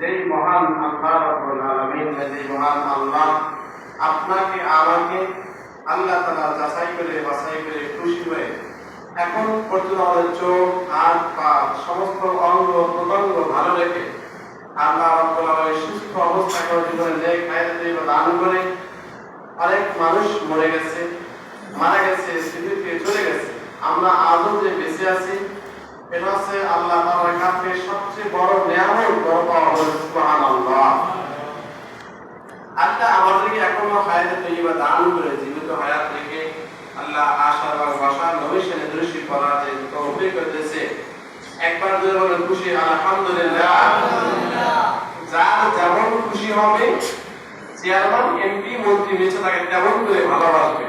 যেই মহান আপনাকে, আমাকে আল্লাহ তাআলা যাচাই করে, বাছাই করে খুশি হয়ে এখন পর্যন্ত চোখ, হাত, পা সমস্ত অঙ্গ প্রত্যঙ্গ ভালো রেখে আল্লাহ অবস্থায় করে অনেক মানুষ মরে গেছে, মারা গেছে। আমরা আজও যে বেঁচে আছি এটা আল্লাহ তাআলার কাছে সবচেয়ে বড় নিয়ামত পাওয়া হলো সুবহানাল্লাহ। আল্লাহ আমাদেরকে এখনও হায়াতে তৈবা দান করে জীবিত হায়াত থেকে আল্লাহ আশা ভাষা নবী সেনে দৃষ্টি করা যে তৌফিক করতেছে একবার যদি বলে খুশি, আলহামদুলিল্লাহ। যার যেমন খুশি হবে, চেয়ারম্যান, এমপি, মন্ত্রী বেঁচে থাকে, তেমন করে ভালোবাসবে।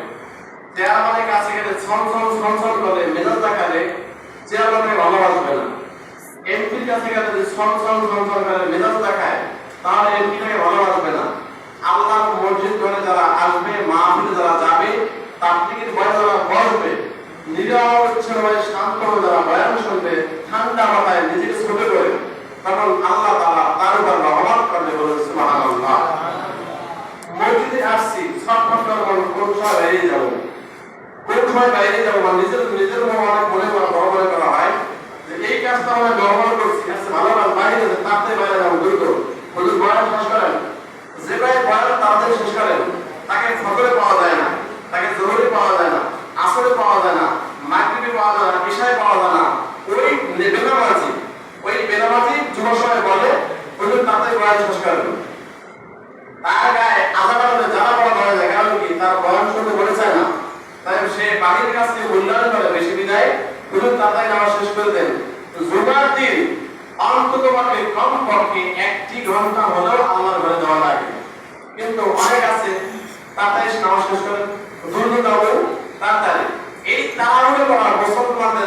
চেয়ারম্যানের কাছে গেলে ছন ছন ছন ছন করে মেজাজ দেখালে চেয়ারম্যানকে ভালোবাসবে না এমপির কাছে গেলে যদি ছন ছন ছন করে মেজাজ দেখায়, তাহলে এমপিটাকে ভালোবাসবে না। আল্লাহ মসজিদ করে যারা আসবে, মাহফিলে যারা যাবে থেকে ভয় যারা বসবে, নিরবচ্ছন্নভাবে শান্ত যারা বয়ান শুনবে, ঠান্ডা মাথায় নিজেকে ছোট করে, তখন আল্লাহ তাআলা তার উপর রহমত করবে বলে সুবহানাল্লাহ। মসজিদে আসছি করে কোন সময় বেরিয়ে যাব? কোন সময় যাব? নিজের নিজের অনেক মনে করা বড় করা হয়? এই কাজটা আমরা ব্যবহার করছি। আচ্ছা ভালো কাজ বাইরে থেকে বাইরে যাব দ্রুত। বয়ান শেষ করেন? যে ভাই বয়ান তাড়াতাড়ি শেষ করেন, তাকে ফজরে পাওয়া যায় না, তাকে জরুরি পাওয়া যায় না, আসরে পাওয়া যায় না, মাগরিবে পাওয়া যায় না ইশায় পাওয়া যায় না, ওই বেনামাজি ওই বেনামাজি যুব সময় বলে হুজুর তাড়াতাড়ি বয়ান শেষ করেন। তার গায়ে আজাবারে জ্বালা পড়া ধরে যায়, কারণ কি? তার বয়ান শুনতে চায় না। তাই সে বাড়ির কাছ মূল্যায়ন করে, বেশি বিদায়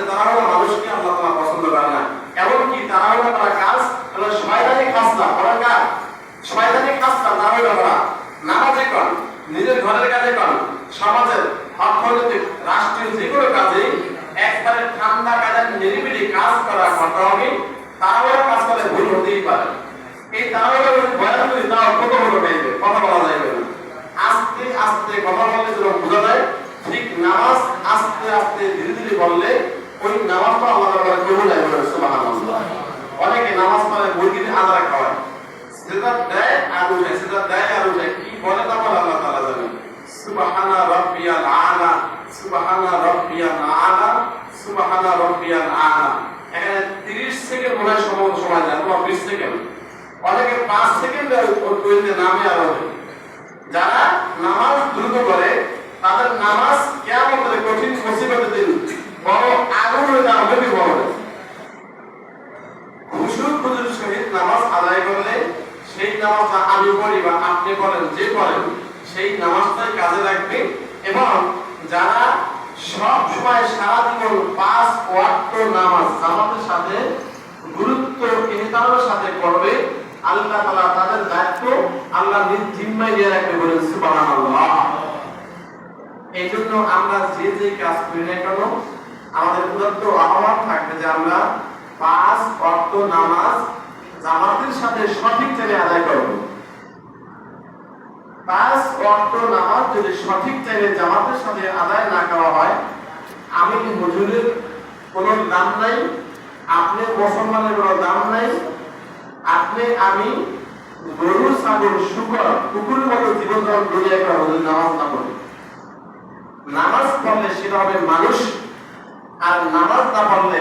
তাড়াহুড়ো মানুষকে আল্লাহ তাআলা পছন্দ না। এমনকি কাজ হলো শয়তানি নামাজে কর নিজের ঘরের কাজে কর সমাজের অর্থনৈতিক, রাষ্ট্রীয় যে কোনো কাজে একবারে ঠান্ডা কাজে নিরিবিলি কাজ করা করতে হবে তাড়াহুড়ো কাজ করলে ভুল হতেই পারে। এই যদি বয়ান করি তাও কত বড় টাইপের কথা বলা যাবে না। আস্তে আস্তে কথা বললে যেরকম বোঝা যায়, ঠিক নামাজ আস্তে আস্তে ধীরে ধীরে বললে ওই নামাজটা তাআলা কবুল হয় সুবহানাল্লাহ। অনেকে নামাজ পড়ে মুরগির আদার খাওয়ায় সেটা দেয় আর উঠে সেটা দেয় আর উঠে কি বলে তা বলে আল্লাহ তাআলা জানেন সুবহানা রাব্বিয়াল আলা সুবহানা রাব্বিয়াল আলা সুবহানা রাব্বিয়াল আলা এখানে 30 সেকেন্ড মনে হয় সম্ভবত সময় অথবা 20 সেকেন্ড। অনেকে 5 সেকেন্ড নামে আর যারা নামাজ দ্রুত করে, তাদের নামাজ কিয়ামতের কঠিন মুসিবতের দিন। বড় আগুন হবে সহিত নামাজ আদায় করলে সেই নামাজটা আমি পড়ি বা আপনি পড়েন, যে পড়েন, সেই নামাজটাই কাজে লাগবে। এবং যারা সব সময় সারা জীবন পাঁচ ওয়াক্ত নামাজ জামাতের সাথে গুরুত্ব ইহতামের সাথে পড়বে আল্লাহ তাআলা তাদের দায়িত্ব আল্লাহ নিজ জিম্মায় দিয়ে রাখবে বলেন সুবহানাল্লাহ। এই জন্য আমরা যে যে কাজ করি না কেন, আমাদের উদাত্ত আহ্বান থাকবে যে আমরা পাঁচ অর্থ নামাজ জামাতের সাথে সঠিক টাইমে আদায় করব। পাঁচ অর্থ নামাজ যদি সঠিক টাইমে জামাতের সাথে আদায় না করা হয়, আমি হুজুরের কোনো দাম নাই? আপনি মুসলমানের কোনো দাম নাই। আপনি আমি গরু ছাগল শুকর কুকুরের মতো জীবন যাপন দুনিয়ায় করা হুজুর নামাজ না পড়ে। নামাজ পড়লে সেটা হবে মানুষ আর নামাজ না পড়লে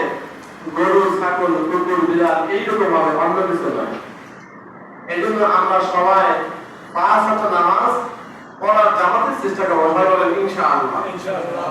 গরু ছাগল কুকুর বিড়াল এইরকম হবে অন্য কিছু নয়। এই জন্য আমরা সবাই পাঁচ হাতে নামাজ পড়ার জামাতের চেষ্টা করব। সবাই বলেন ইনশাআল্লাহ। ইনশাআল্লাহ।